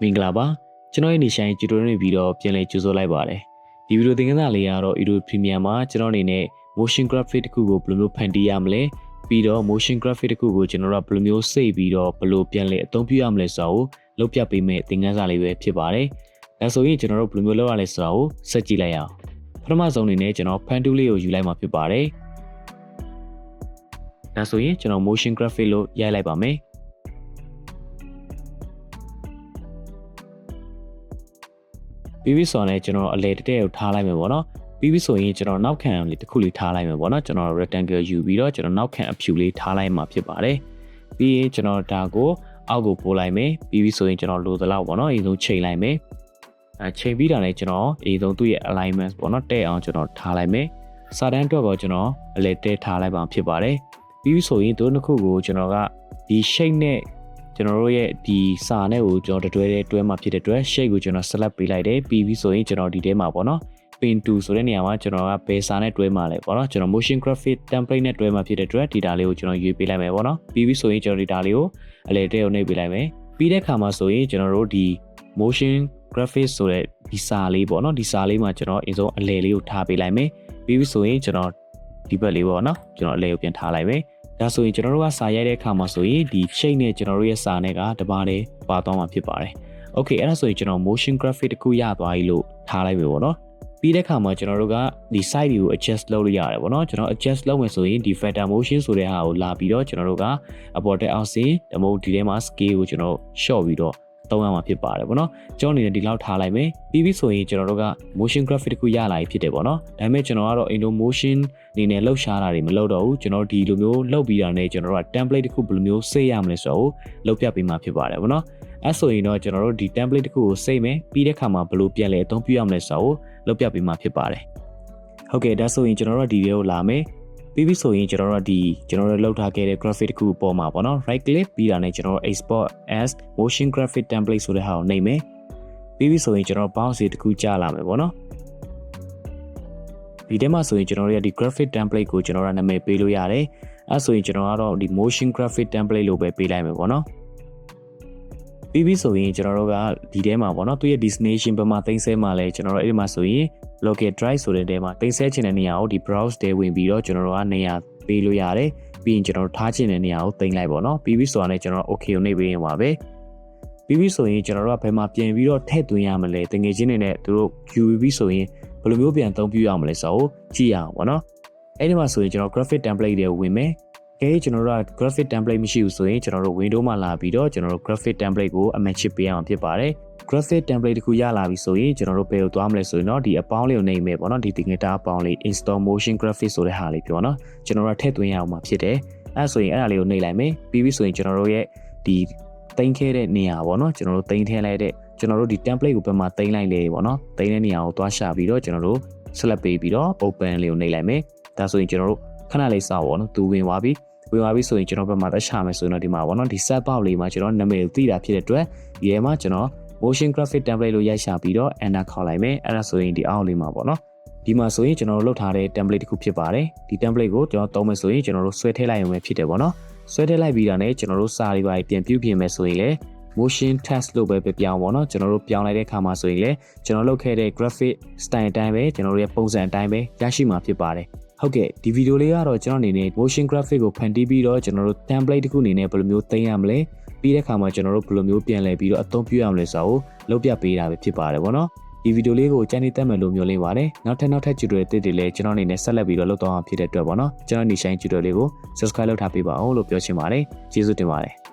မင်္ဂလာပါကျွန်တော်ရဲ့နေဆိုင်ကျူတိုနေပြီးတော့ပြန်လည်ကြိုဆိုလိုက်ပါတယ်ဒီဗီဒီယိုသင်ခန်းစာလေးကတော့ Adobe Premiere မှာကျွန်တော်အနေနဲ့ motion graphic တစ်ခုကိုဘယ်လိုမျိုးဖန်တီးရမလဲပြီးတော့ motion graphic တစ်ခုကိုကျွန်တော်တို့ကဘယ်လိုမျိုးစိတ်ပြီးတော့ဘယ်လိုပြန်လည်အသုံးပြုရမလဲဆိုတာကိုလုပ်ပြပေးမယ့်သင်ခန်းစာလေးပဲဖြစ်ပါတယ်ဒါဆိုရင်ကျွန်တော်တို့ဘယ်လိုမျိုးလုပ်ရလဲဆိုတာကိုဆက်ကြည့်လိုက်အောင်ပထမဆုံးအနေနဲ့ကျွန်တော် pen tool လေးကိုယူလိုက်မှာဖြစ်ပါတယ်ဒါဆိုရင်ကျွန်တော် motion graphic လို့ရိုက်လိုက်ပါမယ် ပြီးပြီဆိုရင်ကျွန်တော်အလဲတက်တဲ့ကိုထားလိုက်မယ်ပေါ့နော်ပြီးပြီဆိုရင်ကျွန်တော်နောက်ခံလေးတစ်ခုလေးထားလိုက်မယ်ပေါ့နော်ကျွန်တော် rectangle ယူပြီးတော့ကျွန်တော်နောက်ခံအဖြူလေးထားလိုက်မှာဖြစ်ပါတယ်ပြီးရင်ကျွန်တော်ဒါကိုအောက်ကိုပို့လိုက်မယ်ပြီးပြီဆိုရင်ကျွန်တော်လိုသလောက်ပေါ့နော်အရင်ဆုံးချိန်လိုက်မယ်အဲချိန်ပြီးတာနဲ့ကျွန်တော်အရင်ဆုံးသူ့ရဲ့ alignment ပေါ့နော်တဲ့အောင်ကျွန်တော်ထားလိုက်မယ်စာတန်းအတွက်ကိုကျွန်တော်အလဲတဲထားလိုက်ပါဖြစ်ပါတယ်ပြီးပြီဆိုရင်တို့နှစ်ခုကိုကျွန်တော်ကဒီ shape နဲ့ ကျွန်တော်တို့ရဲ့ဒီစာနဲ့ကိုကျွန်တော်တွဲတွဲမှာဖြစ်တဲ့အတွက် shape ကိုကျွန်တော် select ပေးလိုက်တယ်ပြီးပြီဆိုရင်ကျွန်တော်ဒီထဲမှာပေါ့နော် pin 2ဆိုတဲ့နေရာမှာကျွန်တော်ကဘယ်စာနဲ့တွဲမှာလဲပေါ့နော်ကျွန်တော် motion graphic template နဲ့တွဲမှာဖြစ်တဲ့အတွက် data လေးကိုကျွန်တော်ရွေးပေးလိုက်မယ်ပေါ့နော်ပြီးပြီဆိုရင်ကျွန်တော် data လေးကိုအလဲတဲကိုနှိပ်ပေးလိုက်မယ်ပြီးတဲ့ခါမှာဆိုရင်ကျွန်တော်တို့ဒီ motion graphic ဆိုတဲ့ဒီစာလေးပေါ့နော်ဒီစာလေးမှာကျွန်တော်အရင်ဆုံးအလဲလေးကိုထားပေးလိုက်မယ်ပြီးပြီဆိုရင်ကျွန်တော်ဒီဘက်လေးပေါ့နော်ကျွန်တော်အလဲကိုပြန်ထားလိုက်မယ် ဒါဆိုရင်ကျွန်တော်တို့ကစာရိုက်တဲ့အခါမှာဆိုရင်ဒီ shape နဲ့ကျွန်တော်တို့ရဲ့စာနဲ့ကတပါးတည်းပါသွားမှာဖြစ်ပါတယ်။ Okay အဲ့ဒါဆိုရင်ကျွန်တော် motion graphic တခုရသွားပြီလို့ထားလိုက်ပြီပေါ့နော်။ပြီးတဲ့အခါမှာကျွန်တော်တို့ကဒီ site တွေကို adjust လုပ်လို့ရတယ်ပေါ့နော်ကျွန်တော် adjust လုပ်မယ်ဆိုရင်ဒီ factor motion ဆိုတဲ့ဟာကိုလာပြီးတော့ကျွန်တော်တို့ကအပေါ်တက်အောင်စင်ဒါမှမဟုတ်ဒီထဲမှာ scale ကိုကျွန်တော် short ပြီးတော့ သုံးရမှာဖြစ်ပါတယ်ပေါ့နော်ကျွန်တော်အနေနဲ့ဒီလောက်ထားလိုက်မယ်ပြီးပြီဆိုရင်ကျွန်တော်တို့က motion graphic တခုရလာပြီဖြစ်တယ်ပေါ့နော်ဒါပေမဲ့ကျွန်တော်ကတော့ Indo motion အနေနဲ့လှုပ်ရှားတာတွေမလုပ်တော့ဘူးကျွန်တော်ဒီလိုမျိုးလှုပ်ပြီးတာနဲ့ကျွန်တော်တို့က template တခုဘယ်လိုမျိုးစိတ်ရမလဲဆိုတော့လှုပ်ပြပေးမှာဖြစ်ပါတယ်ပေါ့နော်အဲဆိုရင်တော့ကျွန်တော်တို့ဒီ template တခုကိုစိတ်မယ်ပြီးတဲ့ခါမှာဘယ်လိုပြန်လဲအသုံးပြုရမလဲဆိုတော့လှုပ်ပြပေးမှာဖြစ်ပါတယ်ဟုတ်ကဲ့ဒါဆိုရင်ကျွန်တော်တို့ဒီဗီဒီယိုလာမယ် ပြီးပြီဆိုရင်ကျွန်တော်တို့ဒီကျွန်တော်တို့လောက်ထားခဲ့တဲ့ graphic တစ်ခုပေါ်မှာပေါ့နော် right click ပြီးတာနဲ့ကျွန်တော်တို့ export as motion graphic template ဆိုတဲ့ဟာကိုနှိပ်မယ်ပြီးပြီဆိုရင်ကျွန်တော် bounce တစ်ခုကြာလာမယ်ပေါ့နော်ဒီထဲမှာဆိုရင်ကျွန်တော်တို့ရဒီ graphic template ကိုကျွန်တော်တို့နာမည်ပေးလို့ရတယ်အဲဆိုရင်ကျွန်တော်ကတော့ဒီ motion graphic template လို့ပဲပေးလိုက်မယ်ပေါ့နော် ပြီးပြီဆိုရင်ကျွန်တော်တို့ကဒီထဲမှာပေါ့နော်သူရဲ့ destination ဘက်မှာတင်ဆဲမှာလဲကျွန်တော်တို့အဲ့ဒီမှာဆိုရင် local drive ဆိုတဲ့တဲမှာတင်ဆက်ချင်တဲ့နေရာကိုဒီ browse တဲဝင်ပြီးတော့ကျွန်တော်တို့ကနေရာပေးလို့ရတယ်ပြီးရင်ကျွန်တော်တို့ထားချင်တဲ့နေရာကိုတင်လိုက်ပေါ့နော်ပြီးပြီဆိုတာနဲ့ကျွန်တော်တို့ okay ကိုနှိပ်ပေးရင်ပါပဲပြီးပြီဆိုရင်ကျွန်တော်တို့ကဘယ်မှာပြင်ပြီးတော့ထည့်သွင်းရမလဲတငယ်ချင်းတွေနဲ့သူတို့ QVB ဆိုရင်ဘယ်လိုမျိုးပြန်သုံးပြရမလဲဆိုတော့ကြည့်ရအောင်ပေါ့နော်အဲ့ဒီမှာဆိုရင်ကျွန်တော် graphic template တွေဝင်မယ် ကဲကျွန်တော်တို့က graphic template မရှိဘူးဆိုရင်ကျွန်တော်တို့ window မှာလာပြီးတော့ကျွန်တော်တို့ graphic template ကိုအမှန်ချစ်ပေးအောင်ဖြစ်ပါတယ် graphic template တခုရလာပြီဆိုရင်ကျွန်တော်တို့ဘယ်ကိုသွားမလဲဆိုရင်တော့ဒီအပေါင်းလေးကိုနှိပ်မယ်ပေါ့နော်ဒီတင်ငတာအပေါင်းလေး install motion graphic ဆိုတဲ့ဟာလေးပြောနော်ကျွန်တော်တို့ထည့်သွင်းရအောင်မှာဖြစ်တယ်အဲဆိုရင်အဲ့ဒါလေးကိုနှိပ်လိုက်မယ်ပြီးပြီဆိုရင်ကျွန်တော်တို့ရဲ့ဒီတင်ခဲတဲ့နေရာပေါ့နော်ကျွန်တော်တို့တင်ထဲလိုက်တဲ့ကျွန်တော်တို့ဒီ template ကိုဘယ်မှာတင်လိုက်လဲပေါ့နော်တင်တဲ့နေရာကိုသွားရှာပြီးတော့ကျွန်တော်တို့ select ပေးပြီးတော့ open လေးကိုနှိပ်လိုက်မယ်ဒါဆိုရင်ကျွန်တော်တို့ခဏလေးစောင့်ပေါ့နော်သူဝင်သွားပြီ ဝင်သွားပြီဆိုရင်ကျွန်တော်ဘက်မှာတက်ရှာမယ်ဆိုရင်တော့ဒီမှာပေါ့နော်ဒီ set box လေးမှာကျွန်တော်နာမည်ကိုသိတာဖြစ်တဲ့အတွက်ဒီထဲမှာကျွန်တော် motion graphic template လို့ရိုက်ရှာပြီးတော့ enter ခေါ်လိုက်မယ်အဲ့ဒါဆိုရင်ဒီအောက်လေးမှာပေါ့နော်ဒီမှာဆိုရင်ကျွန်တော်တို့လုပ်ထားတဲ့ template တစ်ခုဖြစ်ပါတယ်ဒီ template ကိုကျွန်တော်သုံးမယ်ဆိုရင်ကျွန်တော်တို့ဆွဲထည့်လိုက်ရုံပဲဖြစ်တယ်ပေါ့နော်ဆွဲထည့်လိုက်ပြီးတာနဲ့ကျွန်တော်တို့စာတွေပါပြန်ပြုပြင်မယ်ဆိုရင်လည်း motion test လို့ပဲပြောင်းပေါ့နော်ကျွန်တော်တို့ပြောင်းလိုက်တဲ့အခါမှာဆိုရင်လည်းကျွန်တော်လုပ်ခဲ့တဲ့ graphic style အတိုင်းပဲကျွန်တော်တို့ရဲ့ပုံစံအတိုင်းပဲရရှိမှာဖြစ်ပါတယ် ဟုတ်ကဲ့ဒီဗီဒီယိုလေးကတော့ကျွန်တော်အနေနဲ့ motion graphic ကိုဖန်တီးပြီးတော့ကျွန်တော်တို့ template တစ်ခုအနေနဲ့ဘယ်လိုမျိုးသိမ်းရမလဲပြီးတဲ့အခါမှာကျွန်တော်တို့ဘယ်လိုမျိုးပြန်လဲပြီးတော့အသုံးပြုရမလဲဆိုတော့လုပ်ပြပေးတာပဲဖြစ်ပါတယ်ဗောနော်ဒီဗီဒီယိုလေးကိုကြိုက်နေတတ်မယ်လို့မျိုးလင်းပါတယ်နောက်ထပ်နောက်ထပ် tutorial တွေလည်းကျွန်တော်အနေနဲ့ဆက်လက်ပြီးတော့လုပ်သွားအောင်ဖြစ်တဲ့အတွက်ဗောနော်ကျွန်တော်နေဆိုင် tutorial လေးကို subscribe လုပ်ထားပေးပါအောင်လို့ပြောချင်ပါတယ်ကျေးဇူးတင်ပါတယ်